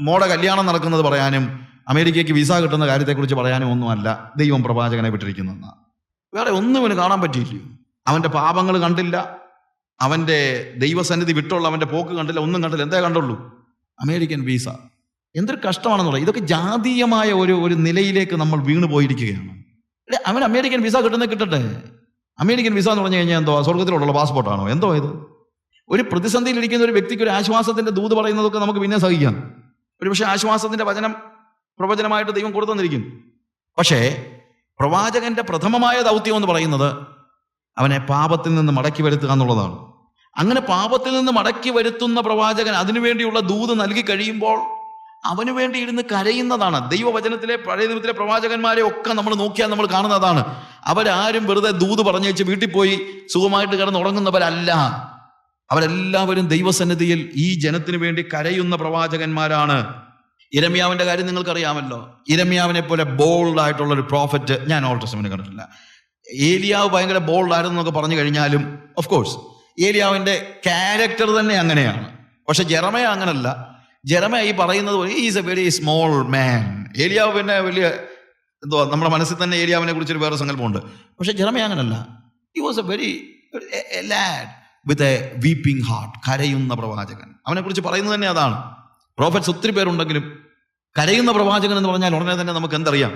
മോടെ കല്യാണം നടക്കുന്നത് പറയാനും അമേരിക്കയ്ക്ക് വിസ കിട്ടുന്ന കാര്യത്തെക്കുറിച്ച് പറയാനും ഒന്നുമല്ല. ദൈവം പ്രവാചകനെ വിട്ടിരിക്കുന്നതെന്ന് വേറെ ഒന്നും ഇവന് കാണാൻ പറ്റിയില്ല അവന്റെ പാപങ്ങൾ കണ്ടില്ല. അവന്റെ ദൈവസന്നിധി വിട്ടുള്ള അവന്റെ പോക്ക് കണ്ടില്ല. ഒന്നും കണ്ടില്ല. എന്തേ കണ്ടുള്ളൂ? American visa. എന്തൊരു കഷ്ടമാണെന്ന് പറയാം. ഇതൊക്കെ ജാതീയമായ ഒരു ഒരു നിലയിലേക്ക് നമ്മൾ വീണു പോയിരിക്കുകയാണ്. അവൻ അമേരിക്കൻ വിസ കിട്ടുന്നത് കിട്ടട്ടെ? അമേരിക്കൻ വിസ എന്ന് പറഞ്ഞു കഴിഞ്ഞാൽ എന്തോ സ്വർഗത്തിലുള്ള പാസ്പോർട്ടാണോ? എന്തോ ഇത്. ഒരു പ്രതിസന്ധിയിലിരിക്കുന്ന ഒരു വ്യക്തിക്ക് ഒരു ആശ്വാസത്തിന്റെ ദൂത് പറയുന്നതൊക്കെ നമുക്ക് പിന്നെ സഹിക്കാം. ഒരു പക്ഷേ ആശ്വാസത്തിന്റെ വചനം പ്രവചനമായിട്ട് ദൈവം കൊടുത്തെന്നിരിക്കും പക്ഷേ പ്രവാചകന്റെ പ്രഥമമായ ദൗത്യം എന്ന് പറയുന്നത് അവനെ പാപത്തിൽ നിന്ന് മടക്കി വരുത്തുക എന്നുള്ളതാണ്. അങ്ങനെ പാപത്തിൽ നിന്ന് മടക്കി വരുത്തുന്ന പ്രവാചകൻ അതിനുവേണ്ടിയുള്ള ദൂത് നൽകി കഴിയുമ്പോൾ അവനു വേണ്ടി ഇരുന്ന് കരയുന്നതാണ്. ദൈവവചനത്തിലെ പഴയ നിയമത്തിലെ പ്രവാചകന്മാരെ ഒക്കെ നമ്മൾ നോക്കിയാൽ നമ്മൾ കാണുന്നതാണ്. അവരാരും വെറുതെ ദൂത് പറഞ്ഞു വീട്ടിൽ പോയി സുഖമായിട്ട് കിടന്ന് ഉറങ്ങുന്നവരല്ല അവരെല്ലാവരും ദൈവസന്നിധിയിൽ ഈ ജനത്തിന് വേണ്ടി കരയുന്ന പ്രവാചകന്മാരാണ്. ഇരമ്യാവിന്റെ കാര്യം നിങ്ങൾക്കറിയാമല്ലോ. ഇരമ്യാവിനെ പോലെ ബോൾഡ് ആയിട്ടുള്ള ഒരു പ്രോഫറ്റ് ഞാൻ ഓൾഡ് ടെസ്റ്റമെന്റ് കണ്ടിട്ടില്ല. ഏലിയാവ് ഭയങ്കര ബോൾഡ് ആയിരുന്നു എന്നൊക്കെ പറഞ്ഞു കഴിഞ്ഞാലും ഓഫ് കോഴ്സ് ഏലിയാവിന്റെ ക്യാരക്ടർ തന്നെ അങ്ങനെയാണ്. പക്ഷെ ജെറമയ അങ്ങനല്ല. ജെറമയ ഈ പറയുന്നത് പോലെ is a very small man ഏലിയാവ് പിന്നെ വലിയ എന്തോ നമ്മുടെ മനസ്സിൽ തന്നെ ഏലിയാവിനെ കുറിച്ചൊരു വേറെ സങ്കല്പമുണ്ട്. പക്ഷെ ജെറമയ അങ്ങനല്ല. ഈ was a very lad with a weeping heart കരയുന്ന പ്രവാചകൻ. അവനെ കുറിച്ച് പറയുന്നത് തന്നെ അതാണ്. പ്രോഫറ്റ്സ് ഒത്തിരി പേരുണ്ടെങ്കിലും കരയുന്ന പ്രവാചകൻ എന്ന് പറഞ്ഞാൽ ഉടനെ തന്നെ നമുക്ക് എന്തറിയാം?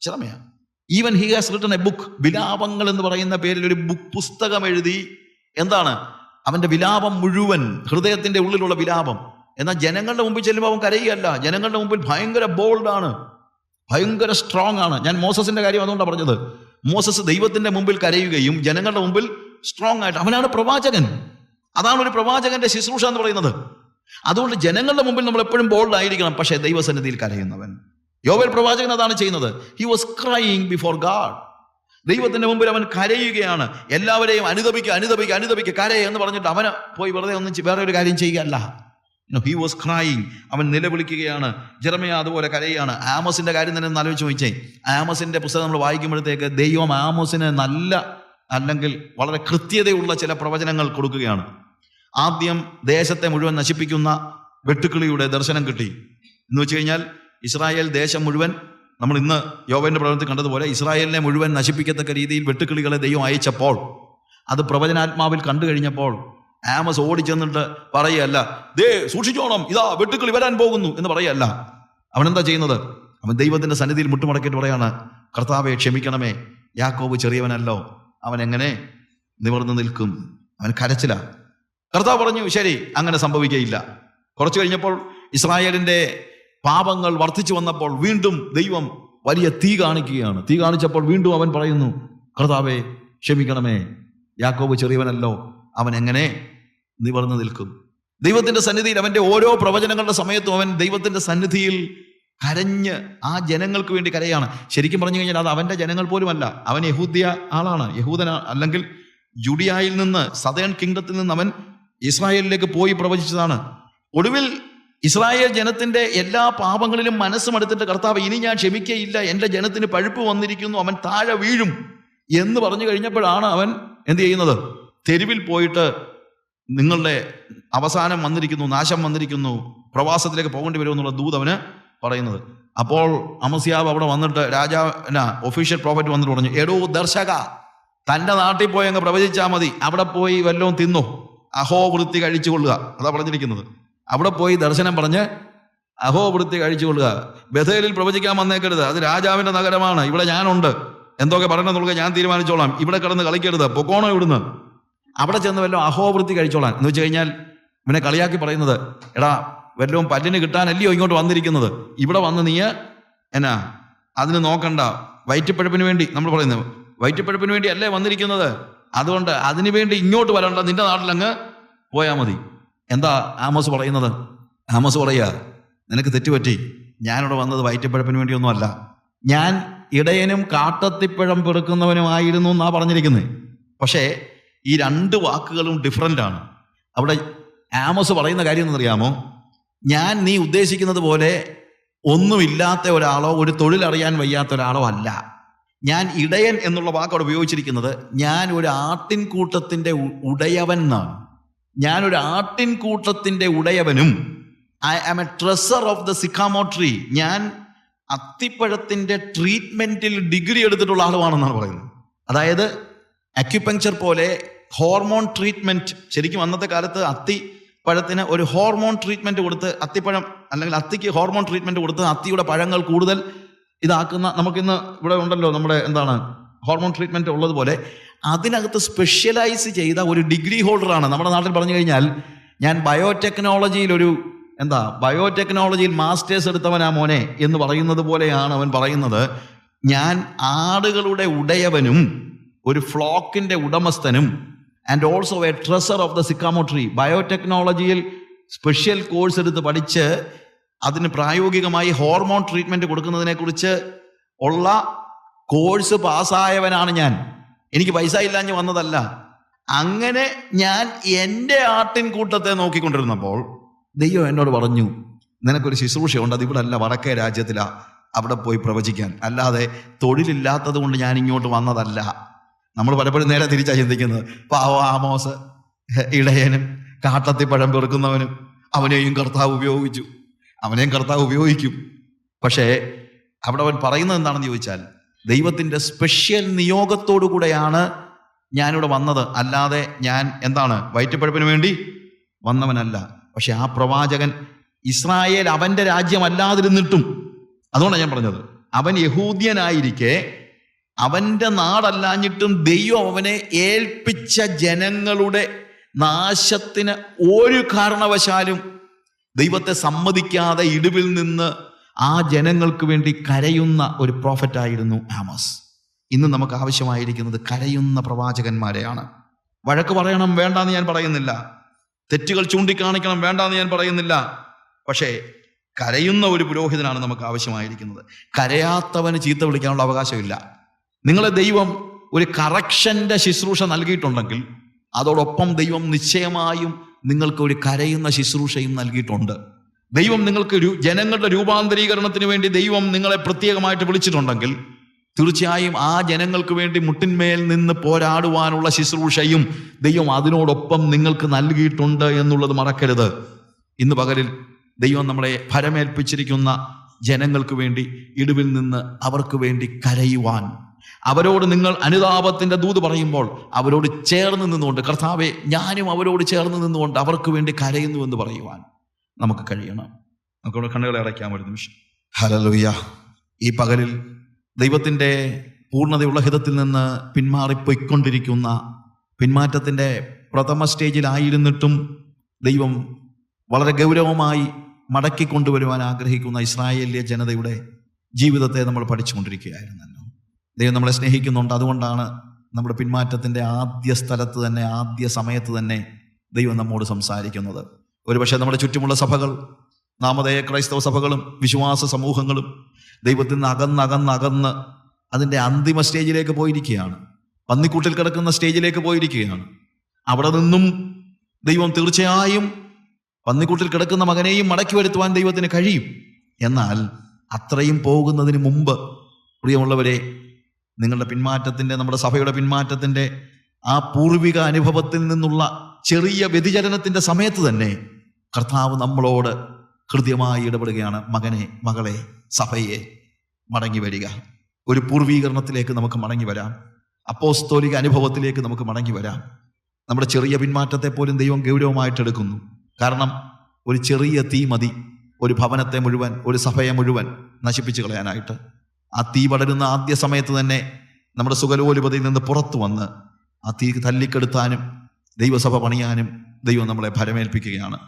ശ്രമയാണ് even he has written a book വിലാപങ്ങൾ എന്ന് പറയുന്ന പേരിൽ ഒരു ബുക്ക് പുസ്തകം എഴുതി എന്താണ്? അവന്റെ വിലാപം മുഴുവൻ ഹൃദയത്തിന്റെ ഉള്ളിലുള്ള വിലാപം. എന്നാൽ ജനങ്ങളുടെ മുമ്പിൽ ചെല്ലുമ്പോൾ അവൻ കരയുകയല്ല. ജനങ്ങളുടെ മുമ്പിൽ ഭയങ്കര ബോൾഡാണ് ഭയങ്കര സ്ട്രോങ് ആണ്. ഞാൻ മോസസിന്റെ കാര്യം അതുകൊണ്ടാണ് പറഞ്ഞത്. മോസസ് ദൈവത്തിന്റെ മുമ്പിൽ കരയുകയും ജനങ്ങളുടെ മുമ്പിൽ സ്ട്രോങ് ആയിട്ട്. അവനാണ് പ്രവാചകൻ. അതാണ് ഒരു പ്രവാചകന്റെ ശുശ്രൂഷ എന്ന് പറയുന്നത്. അതുകൊണ്ട് ജനങ്ങളുടെ മുമ്പിൽ നമ്മൾ എപ്പോഴും ബോൾഡ് ആയിരിക്കണം. പക്ഷേ ദൈവസന്നിധിയിൽ കരയുന്നവൻ. യോവൽ പ്രവാചകൻ അതാണ് ചെയ്യുന്നത്. He was crying before God ദൈവത്തിന്റെ മുമ്പിൽ അവൻ കരയുകയാണ്. എല്ലാവരെയും അനുദപിക്കുക അനുദപിക്കുക അനുദപിക്കുക കരയ എന്ന് പറഞ്ഞിട്ട് അവന് പോയി വെറുതെ ഒന്നും വേറെ ഒരു കാര്യം ചെയ്യുകയല്ല. ഹി വാസ് ക്രൈയിങ് അവൻ നിലവിളിക്കുകയാണ്. ജെറമയ അതുപോലെ കരയുകയാണ്. ആമസിന്റെ കാര്യം തന്നെ ഒന്ന് ആലോചിച്ച് ചോദിച്ചേ ആമസിന്റെ പുസ്തകം നമ്മൾ വായിക്കുമ്പോഴത്തേക്ക് ദൈവം ആമോസിനെ നല്ല അല്ലെങ്കിൽ വളരെ കൃത്യതയുള്ള ചില പ്രവചനങ്ങൾ കൊടുക്കുകയാണ്. ആദ്യം ദേശത്തെ മുഴുവൻ നശിപ്പിക്കുന്ന വെട്ടുക്കിളിയുടെ ദർശനം കിട്ടി. എന്ന് വെച്ച് കഴിഞ്ഞാൽ ഇസ്രായേൽ ദേശം മുഴുവൻ നമ്മൾ ഇന്ന് യോവന്റെ പ്രവചനത്തിൽ കണ്ടതുപോലെ ഇസ്രായേലിനെ മുഴുവൻ നശിപ്പിക്കത്തക്ക രീതിയിൽ വെട്ടുക്കിളികളെ ദൈവം അയച്ചപ്പോൾ അത് പ്രവചനാത്മാവിൽ കണ്ടു കഴിഞ്ഞപ്പോൾ ആമസ് ഓടിച്ചെന്നിട്ട് പറയല്ല ദേ സൂക്ഷിച്ചോണം ഇതാ വെട്ടുക്കിളി വരാൻ പോകുന്നു എന്ന് പറയല്ല അവൻ എന്താ ചെയ്യുന്നത്? അവൻ ദൈവത്തിന്റെ സന്നിധിയിൽ മുട്ടുമടക്കിയിട്ട് പറയാണ് കർത്താവെ ക്ഷമിക്കണമേ യാക്കോബ് ചെറിയവനല്ലോ അവൻ എങ്ങനെ നിവർന്നു നിൽക്കും? അവൻ കരച്ചില. കർത്താവ് പറഞ്ഞു ശരി അങ്ങനെ സംഭവിക്കയില്ല കുറച്ചു കഴിഞ്ഞപ്പോൾ ഇസ്രായേലിന്റെ പാപങ്ങൾ വർദ്ധിച്ചു വന്നപ്പോൾ വീണ്ടും ദൈവം വലിയ തീ കാണിക്കുകയാണ്. തീ കാണിച്ചപ്പോൾ വീണ്ടും അവൻ പറയുന്നു കർത്താവെ ക്ഷമിക്കണമേ. യാക്കോബ് ചെറിയവനല്ലോ. അവൻ എങ്ങനെ നിവർന്നു നിൽക്കും? ദൈവത്തിന്റെ സന്നിധിയിൽ അവന്റെ ഓരോ പ്രവചനങ്ങളുടെ സമയത്തും അവൻ ദൈവത്തിന്റെ സന്നിധിയിൽ കരഞ്ഞ് ആ ജനങ്ങൾക്ക് വേണ്ടി കരയാണ്. ശരിക്കും പറഞ്ഞു കഴിഞ്ഞാൽ അത് അവന്റെ ജനങ്ങൾ പോലുമല്ല. അവൻ യഹൂദിയ ആളാണ്. യഹൂദന അല്ലെങ്കിൽ ജുഡിയായിൽ നിന്ന് സതേൺ കിങ്ഡത്തിൽ നിന്ന് അവൻ ഇസ്രായേലിലേക്ക് പോയി പ്രവചിച്ചതാണ്. ഒടുവിൽ ഇസ്രായേൽ ജനത്തിന്റെ എല്ലാ പാപങ്ങളിലും മനസ്സും എടുത്തിട്ട് കർത്താവ് ഇനി ഞാൻ ക്ഷമിക്കയില്ല. എന്റെ ജനത്തിന് പഴുപ്പ് വന്നിരിക്കുന്നു. അവൻ താഴെ വീഴും. എന്ന് പറഞ്ഞു കഴിഞ്ഞപ്പോഴാണ് അവൻ എന്ത് ചെയ്യുന്നത്? തെരുവിൽ പോയിട്ട് നിങ്ങളുടെ അവസാനം വന്നിരിക്കുന്നു നാശം വന്നിരിക്കുന്നു പ്രവാസത്തിലേക്ക് പോകേണ്ടി വരുമെന്നുള്ള ദൂത് അവന് പറയുന്നത്. അപ്പോൾ അമസിയാബ് അവിടെ വന്നിട്ട് രാജാവ് ഒഫീഷ്യൽ പ്രോഫറ്റ് വന്നിട്ട് പറഞ്ഞു എടോ ദർശക തന്റെ നാട്ടിൽ പോയി അങ്ങ് പ്രവചിച്ചാൽ മതി. അവിടെ പോയി വല്ലതും തിന്നു. അഹോവൃത്തി കഴിച്ചു കൊള്ളുക. അതാ പറഞ്ഞിരിക്കുന്നത്. അവിടെ പോയി ദർശനം പറഞ്ഞ് അഹോവൃത്തി കഴിച്ചു കൊള്ളുക. ബഥേലിൽ പ്രവചിക്കാൻ വന്നേക്കരുത്. അത് രാജാവിന്റെ നഗരമാണ്. ഇവിടെ ഞാനുണ്ട്. എന്തൊക്കെ പറയണമെന്നുള്ളത് ഞാൻ തീരുമാനിച്ചോളാം. ഇവിടെ കിടന്ന് കളിക്കരുത്. പൊക്കോണോ ഇവിടുന്ന്? അവിടെ ചെന്ന് വല്ലതും അഹോവൃത്തി കഴിച്ചോളാം. എന്ന് വെച്ച് കഴിഞ്ഞാൽ ഇവനെ കളിയാക്കി പറയുന്നത് എടാ വല്ലതും പല്ലിന് കിട്ടാനല്ലയോ ഇങ്ങോട്ട് വന്നിരിക്കുന്നത്. ഇവിടെ വന്ന് നീ എന്നാ അതിന് നോക്കണ്ട. വയറ്റിപ്പഴപ്പിന് വേണ്ടി നമ്മൾ പറയുന്നത് വയറ്റിപ്പഴപ്പിന് വേണ്ടി അല്ലേ വന്നിരിക്കുന്നത്? അതുകൊണ്ട് അതിനു വേണ്ടി ഇങ്ങോട്ട് വരണ്ട നിന്റെ നാട്ടിലങ്ങ് പോയാൽ മതി. എന്താ ആമോസ് പറയുന്നത്? ആമോസ് പറയുക നിനക്ക് തെറ്റുപറ്റി. ഞാനിവിടെ വന്നത് വയറ്റിപ്പഴപ്പിന് വേണ്ടിയൊന്നുമല്ല. ഞാൻ ഇടയനും കാട്ടത്തിപ്പഴം പെറുക്കുന്നവനുമായിരുന്നു എന്നാ പറഞ്ഞിരിക്കുന്നത് പക്ഷേ ഈ രണ്ട് വാക്കുകളും ഡിഫറന്റ് ആണ്. അവിടെ ആമോസ് പറയുന്ന കാര്യം എന്നറിയാമോ ഞാൻ നീ ഉദ്ദേശിക്കുന്നത് പോലെ ഒന്നുമില്ലാത്ത ഒരാളോ ഒരു തൊഴിലറിയാൻ വയ്യാത്ത ഒരാളോ അല്ല. ഞാൻ ഇടയൻ എന്നുള്ള വാക്കോട് ഉപയോഗിച്ചിരിക്കുന്നത് ഞാൻ ഒരു ആട്ടിൻകൂട്ടത്തിന്റെ ഉടയവൻ എന്നാണ് ഞാനൊരു ആട്ടിൻകൂട്ടത്തിന്റെ ഉടയവനും I am a dresser of the sycamore tree ഞാൻ അത്തിപ്പഴത്തിന്റെ ട്രീറ്റ്മെന്റിൽ ഡിഗ്രി എടുത്തിട്ടുള്ള ആളുമാണെന്നാണ് പറയുന്നത്. അതായത് അക്യുപങ്ചർ പോലെ ഹോർമോൺ ട്രീറ്റ്മെന്റ് ശരിക്കും അന്നത്തെ കാലത്ത് അത്തി പഴത്തിന് ഒരു ഹോർമോൺ ട്രീറ്റ്മെന്റ് കൊടുത്ത് അത്തിപ്പഴം അല്ലെങ്കിൽ അത്തിക്ക് ഹോർമോൺ ട്രീറ്റ്മെന്റ് കൊടുത്ത് അത്തിയുടെ പഴങ്ങൾ കൂടുതൽ ഇതാക്കുന്ന നമുക്കിന്ന് ഇവിടെ ഉണ്ടല്ലോ നമ്മുടെ എന്താണ് ഹോർമോൺ ട്രീറ്റ്മെന്റ് ഉള്ളതുപോലെ അതിനകത്ത് സ്പെഷ്യലൈസ് ചെയ്ത ഒരു ഡിഗ്രി ഹോൾഡറാണ് നമ്മുടെ നാട്ടിൽ പറഞ്ഞു കഴിഞ്ഞാൽ ഞാൻ ബയോടെക്നോളജിയിൽ ഒരു എന്താ ബയോടെക്നോളജിയിൽ മാസ്റ്റേഴ്സ് എടുത്തവനാ മോനെ എന്ന് പറയുന്നത് പോലെയാണ് അവൻ പറയുന്നത്. ഞാൻ ആടുകളുടെ ഉടയവനും ഒരു ഫ്ലോക്കിന്റെ ഉടമസ്ഥനും and also a dresser of the sycamore tree ബയോടെക്നോളജിയിൽ special course എടുത്ത് പഠിച്ച് അതിന് പ്രായോഗികമായി ഹോർമോൺ ട്രീറ്റ്മെന്റ് കൊടുക്കുന്നതിനെ കുറിച്ച് ഉള്ള കോഴ്സ് പാസ്സായവനാണ് ഞാൻ. എനിക്ക് പൈസ ഇല്ലാഞ്ഞ് വന്നതല്ല. അങ്ങനെ ഞാൻ എന്റെ ആട്ടിൻ കൂട്ടത്തെ നോക്കിക്കൊണ്ടിരുന്നപ്പോൾ ദൈവം എന്നോട് പറഞ്ഞു നിനക്കൊരു ശുശ്രൂഷയുണ്ട് അത് ഇവിടെ അല്ല വടക്കേ രാജ്യത്തിലാണ് അവിടെ പോയി പ്രവചിക്കാൻ. അല്ലാതെ തൊഴിലില്ലാത്തത് കൊണ്ട് ഞാൻ ഇങ്ങോട്ട് വന്നതല്ല. നമ്മൾ പലപ്പോഴും നേരെ തിരിച്ചാ ചിന്തിക്കുന്നത്. പാവ ആമോസ് ഇടയനും കാട്ടത്തി പഴം പെറുക്കുന്നവനും അവനെയും കർത്താവ് ഉപയോഗിച്ചു. അവനെയും കർത്താവ് ഉപയോഗിക്കും. പക്ഷേ അവിടെ അവൻ പറയുന്നത് എന്താണെന്ന് ചോദിച്ചാൽ ദൈവത്തിന്റെ സ്പെഷ്യൽ നിയോഗത്തോടു കൂടെയാണ് ഞാനിവിടെ വന്നത്. അല്ലാതെ ഞാൻ എന്താണ്? വയറ്റുപഴപ്പിന് വേണ്ടി വന്നവനല്ല. പക്ഷെ ആ പ്രവാചകൻ ഇസ്രായേൽ അവന്റെ രാജ്യമല്ലാതിരുന്നിട്ടും അതുകൊണ്ടാണ് ഞാൻ പറഞ്ഞത് അവൻ യഹൂദ്യനായിരിക്കെ അവന്റെ നാടല്ലാഞ്ഞിട്ടും ദൈവം അവനെ ഏൽപ്പിച്ച ജനങ്ങളുടെ നാശത്തിന് ഒരു കാരണവശാലും ദൈവത്തെ സമ്മതിക്കാതെ ഇടിവിൽ നിന്ന് ആ ജനങ്ങൾക്ക് വേണ്ടി കരയുന്ന ഒരു പ്രോഫറ്റായിരുന്നു ആമസ്. ഇന്ന് നമുക്ക് ആവശ്യമായിരിക്കുന്നത് കരയുന്ന പ്രവാചകന്മാരെയാണ്. വഴക്ക് പറയണം വേണ്ടെന്ന് ഞാൻ പറയുന്നില്ല. തെറ്റുകൾ ചൂണ്ടിക്കാണിക്കണം വേണ്ടെന്ന് ഞാൻ പറയുന്നില്ല. പക്ഷേ കരയുന്ന ഒരു പുരോഹിതനാണ് നമുക്ക് ആവശ്യമായിരിക്കുന്നത്. കരയാത്തവന് ചീത്ത വിളിക്കാനുള്ള അവകാശമില്ല. നിങ്ങളെ ദൈവം ഒരു കറക്ഷന്റെ ശുശ്രൂഷ നൽകിയിട്ടുണ്ടെങ്കിൽ അതോടൊപ്പം ദൈവം നിശ്ചയമായും നിങ്ങൾക്ക് ഒരു കരയുന്ന ശുശ്രൂഷയും നൽകിയിട്ടുണ്ട്. ദൈവം നിങ്ങൾക്ക് ജനങ്ങളുടെ രൂപാന്തരീകരണത്തിന് വേണ്ടി ദൈവം നിങ്ങളെ പ്രത്യേകമായിട്ട് വിളിച്ചിട്ടുണ്ടെങ്കിൽ തീർച്ചയായും ആ ജനങ്ങൾക്ക് വേണ്ടി മുട്ടിന്മേൽ നിന്ന് പോരാടുവാനുള്ള ശുശ്രൂഷയും ദൈവം അതിനോടൊപ്പം നിങ്ങൾക്ക് നൽകിയിട്ടുണ്ട് എന്നുള്ളത് മറക്കരുത്. ഇന്ന് പകലിൽ ദൈവം നമ്മളെ ഫരമേൽപ്പിച്ചിരിക്കുന്ന ജനങ്ങൾക്ക് വേണ്ടി ഇടിവിൽ നിന്ന് അവർക്ക് വേണ്ടി കരയുവാൻ അവരോട് നിങ്ങൾ അനുതാപത്തിന്റെ ദൂത് പറയുമ്പോൾ അവരോട് ചേർന്ന് നിന്നുകൊണ്ട് കർത്താവെ ഞാനും അവരോട് ചേർന്ന് നിന്നുകൊണ്ട് അവർക്ക് വേണ്ടി കരയുന്നു എന്ന് പറയുവാൻ നമുക്ക് കഴിയണം. നമുക്കവിടെ കണ്ണുകളെ അടയ്ക്കാൻ ഒരു നിമിഷം. ഹലലുയ്യ ഈ പകലിൽ ദൈവത്തിന്റെ പൂർണതയുള്ള ഹിതത്തിൽ നിന്ന് പിന്മാറിപ്പോയിക്കൊണ്ടിരിക്കുന്ന പിന്മാറ്റത്തിന്റെ പ്രഥമ സ്റ്റേജിലായിരുന്നിട്ടും ദൈവം വളരെ ഗൗരവമായി മടക്കി കൊണ്ടുവരുവാൻ ആഗ്രഹിക്കുന്ന ഇസ്രായേലിയ ജനതയുടെ ജീവിതത്തെ നമ്മൾ പഠിച്ചുകൊണ്ടിരിക്കുകയായിരുന്നല്ലോ. ദൈവം നമ്മളെ സ്നേഹിക്കുന്നുണ്ട്. അതുകൊണ്ടാണ് നമ്മുടെ പിന്മാറ്റത്തിന്റെ ആദ്യ സ്ഥലത്ത് തന്നെ ആദ്യ സമയത്ത് തന്നെ ദൈവം നമ്മോട് സംസാരിക്കുന്നത്. ഒരുപക്ഷെ നമ്മുടെ ചുറ്റുമുള്ള സഭകൾ നാമധേയ ക്രൈസ്തവ സഭകളും വിശ്വാസ സമൂഹങ്ങളും ദൈവത്തിൽ നിന്ന് അകന്നകന്നകന്ന് അതിന്റെ അന്തിമ സ്റ്റേജിലേക്ക് പോയിരിക്കുകയാണ്. പന്നിക്കൂട്ടിൽ കിടക്കുന്ന സ്റ്റേജിലേക്ക് പോയിരിക്കുകയാണ്. അവിടെ നിന്നും ദൈവം തീർച്ചയായും പന്നിക്കൂട്ടിൽ കിടക്കുന്ന മകനെയും മടക്കി വരുത്തുവാൻ ദൈവത്തിന് കഴിയും. എന്നാൽ അത്രയും പോകുന്നതിന് മുമ്പ് പ്രിയമുള്ളവരെ നിങ്ങളുടെ പിന്മാറ്റത്തിന്റെ നമ്മുടെ സഭയുടെ പിന്മാറ്റത്തിന്റെ ആ പൂർവിക അനുഭവത്തിൽ നിന്നുള്ള ചെറിയ വ്യതിചലനത്തിന്റെ സമയത്ത് തന്നെ കർത്താവ് നമ്മളോട് ഹൃദ്യമായി ഇടപെടുകയാണ്. മകനെ മകളെ സഭയെ മടങ്ങി വരിക. ഒരു പൂർവീകരണത്തിലേക്ക് നമുക്ക് മടങ്ങി വരാം. അപ്പോസ്തോലിക അനുഭവത്തിലേക്ക് നമുക്ക് മടങ്ങി വരാം. നമ്മുടെ ചെറിയ പിന്മാറ്റത്തെ പോലും ദൈവം ഗൗരവമായിട്ട് എടുക്കുന്നു. കാരണം ഒരു ചെറിയ തീ മതി ഒരു ഭവനത്തെ മുഴുവൻ ഒരു സഭയെ മുഴുവൻ നശിപ്പിച്ചു കളയാനായിട്ട് ആ തീ വളരുന്ന ആദ്യ സമയത്ത് തന്നെ നമ്മുടെ സുഖലോലുപതിയിൽ നിന്ന് പുറത്തു വന്ന് ആ തീ തല്ലിക്കെടുത്താനും ദൈവസഭ പണിയാനും ദൈവം നമ്മളെ ഭരമേൽപ്പിക്കുകയാണ്.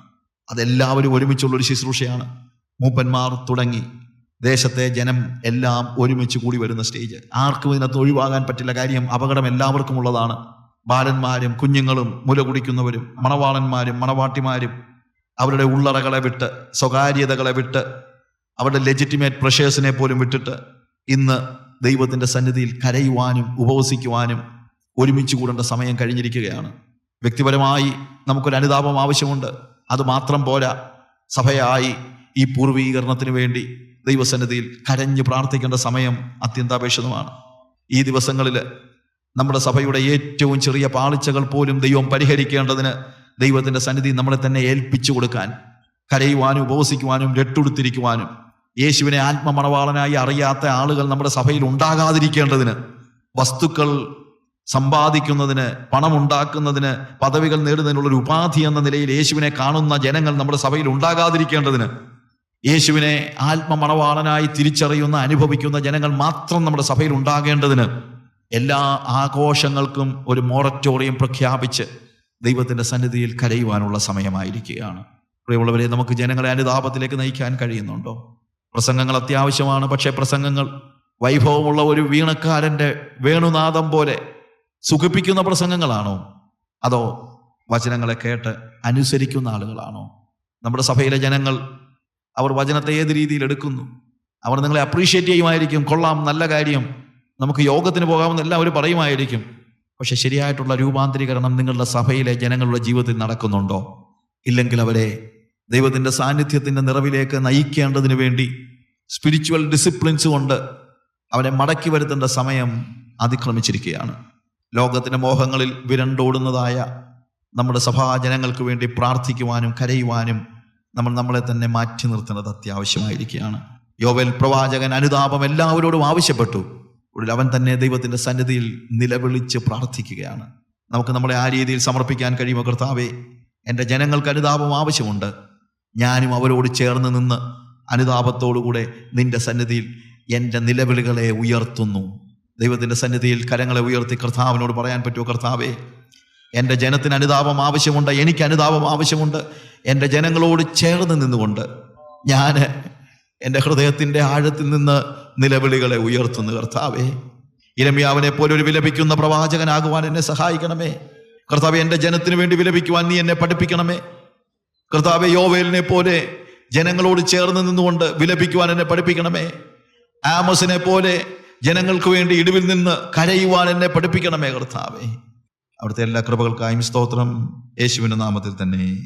അതെല്ലാവരും ഒരുമിച്ചുള്ളൊരു ശുശ്രൂഷയാണ്. മൂപ്പന്മാർ തുടങ്ങി. ദേശത്തെ ജനം എല്ലാം ഒരുമിച്ച് കൂടി വരുന്ന സ്റ്റേജ്. ആർക്കും ഇതിനകത്ത് ഒഴിവാകാൻ പറ്റില്ല കാര്യം അപകടം എല്ലാവർക്കും ഉള്ളതാണ്. ബാലന്മാരും കുഞ്ഞുങ്ങളും മുല കുടിക്കുന്നവരും മണവാളന്മാരും മണവാട്ടിമാരും അവരുടെ ഉള്ളറകളെ വിട്ട് സ്വകാര്യതകളെ വിട്ട് അവരുടെ ലെജിറ്റിമേറ്റ് പ്രഷേഴ്സിനെ പോലും വിട്ടിട്ട് ഇന്ന് ദൈവത്തിന്റെ സന്നിധിയിൽ കരയുവാനും ഉപവസിക്കുവാനും ഒരുമിച്ച് കൂടേണ്ട സമയം കഴിഞ്ഞിരിക്കുകയാണ്. വ്യക്തിപരമായി നമുക്കൊരു അനുതാപം ആവശ്യമുണ്ട്. അത് മാത്രം പോരാ. സഭയായി ഈ പൂർവീകരണത്തിന് വേണ്ടി ദൈവസന്നിധിയിൽ കരഞ്ഞ് പ്രാർത്ഥിക്കേണ്ട സമയം അത്യന്താപേക്ഷിതമാണ്. ഈ ദിവസങ്ങളിൽ നമ്മുടെ സഭയുടെ ഏറ്റവും ചെറിയ പാളിച്ചകൾ പോലും ദൈവം പരിഹരിക്കേണ്ടതിന് ദൈവത്തിന്റെ സന്നിധി നമ്മളെ തന്നെ ഏൽപ്പിച്ചു കൊടുക്കാൻ കരയുവാനും ഉപവസിക്കുവാനും രട്ടുടുത്തിരിക്കുവാനും യേശുവിനെ ആത്മമണവാളനായി അറിയാത്ത ആളുകൾ നമ്മുടെ സഭയിൽ ഉണ്ടാകാതിരിക്കേണ്ടതിന് വസ്തുക്കൾ സമ്പാദിക്കുന്നതിന് പണമുണ്ടാക്കുന്നതിന് പദവികൾ നേടുന്നതിനുള്ള ഒരു ഉപാധി എന്ന നിലയിൽ യേശുവിനെ കാണുന്ന ജനങ്ങൾ നമ്മുടെ സഭയിൽ ഉണ്ടാകാതിരിക്കേണ്ടതിന് യേശുവിനെ ആത്മമണവാളനായി തിരിച്ചറിയുന്ന അനുഭവിക്കുന്ന ജനങ്ങൾ മാത്രം നമ്മുടെ സഭയിൽ ഉണ്ടാകേണ്ടതിന് എല്ലാ ആഘോഷങ്ങൾക്കും ഒരു മൊററ്റോറിയം പ്രഖ്യാപിച്ച് ദൈവത്തിന്റെ സന്നിധിയിൽ കരയുവാനുള്ള സമയമായിരിക്കുകയാണ്. പ്രിയമുള്ളവരെ നമുക്ക് ജനങ്ങളെ അനുതാപത്തിലേക്ക് നയിക്കാൻ കഴിയുന്നുണ്ടോ? പ്രസംഗങ്ങൾ അത്യാവശ്യമാണ് പക്ഷേ പ്രസംഗങ്ങൾ വൈഭവമുള്ള ഒരു വീണക്കാരന്റെ വേണുനാദം പോലെ സുഖിപ്പിക്കുന്ന പ്രസംഗങ്ങളാണോ? അതോ വചനങ്ങളെ കേട്ട് അനുസരിക്കുന്ന ആളുകളാണോ? നമ്മുടെ സഭയിലെ ജനങ്ങൾ അവർ വചനത്തെ ഏത് രീതിയിൽ എടുക്കുന്നു? അവർ നിങ്ങളെ അപ്രീഷിയേറ്റ് ചെയ്യുമായിരിക്കും കൊള്ളാം നല്ല കാര്യം. നമുക്ക് യോഗത്തിന് പോകാമെന്ന് എല്ലാം അവർ പറയുമായിരിക്കും. പക്ഷെ ശരിയായിട്ടുള്ള രൂപാന്തരീകരണം നിങ്ങളുടെ സഭയിലെ ജനങ്ങളുടെ ജീവിതത്തിൽ നടക്കുന്നുണ്ടോ? ഇല്ലെങ്കിൽ അവരെ ദൈവത്തിന്റെ സാന്നിധ്യത്തിന്റെ നിറവിലേക്ക് നയിക്കേണ്ടതിന് വേണ്ടി സ്പിരിച്വൽ ഡിസിപ്ലിൻസ് കൊണ്ട് അവനെ മടക്കി വരുത്തേണ്ട സമയം അതിക്രമിച്ചിരിക്കുകയാണ്. ലോകത്തിന്റെ മോഹങ്ങളിൽ വിരണ്ടോടുന്നതായ നമ്മുടെ സഭാജനങ്ങൾക്ക് വേണ്ടി പ്രാർത്ഥിക്കുവാനും കരയുവാനും നമ്മൾ നമ്മളെ തന്നെ മാറ്റി നിർത്തേണ്ടത് അത്യാവശ്യമായിരിക്കുകയാണ്. യോവൽ പ്രവാചകൻ അനുതാപം എല്ലാവരോടും ആവശ്യപ്പെട്ടു. ഒടുവിൽ അവൻ തന്നെ ദൈവത്തിന്റെ സന്നിധിയിൽ നിലവിളിച്ച് പ്രാർത്ഥിക്കുകയാണ്. നമുക്ക് നമ്മളെ ആ രീതിയിൽ സമർപ്പിക്കാൻ കഴിയുമോ കർത്താവേ? എന്റെ ജനങ്ങൾക്ക് അനുതാപം ആവശ്യമുണ്ട്. ഞാനും അവരോട് ചേർന്ന് നിന്ന് അനുതാപത്തോടുകൂടെ നിന്റെ സന്നിധിയിൽ എന്റെ നിലവിളികളെ ഉയർത്തുന്നു. ദൈവത്തിന്റെ സന്നിധിയിൽ കരങ്ങളെ ഉയർത്തി കർത്താവിനോട് പറയാൻ പറ്റുമോ കർത്താവേ? എന്റെ ജനത്തിന് അനുതാപം ആവശ്യമുണ്ട് എനിക്ക് അനുതാപം ആവശ്യമുണ്ട്. എന്റെ ജനങ്ങളോട് ചേർന്ന് നിന്നുകൊണ്ട് ഞാൻ എന്റെ ഹൃദയത്തിന്റെ ആഴത്തിൽ നിന്ന് നിലവിളികളെ ഉയർത്തുന്നു കർത്താവേ. ഇരമ്യാവിനെ പോലെ ഒരു വിലപിക്കുന്ന പ്രവാചകനാകുവാൻ എന്നെ സഹായിക്കണമേ. കർത്താവ് എന്റെ ജനത്തിന് വേണ്ടി വിലപിക്കുവാൻ നീ എന്നെ പഠിപ്പിക്കണമേ. കർത്താവെ യോവേലിനെ പോലെ ജനങ്ങളോട് ചേർന്ന് നിന്നുകൊണ്ട് വിലപിക്കുവാൻ എന്നെ പഠിപ്പിക്കണമേ. ആമസിനെ പോലെ ജനങ്ങൾക്ക് വേണ്ടി ഇടിവിൽ നിന്ന് കരയുവാൻ എന്നെ പഠിപ്പിക്കണമേ കർത്താവേ. അവിടുത്തെ എല്ലാ കൃപകൾക്കായും സ്തോത്രം. യേശുവിന്റെ നാമത്തിൽ തന്നെ.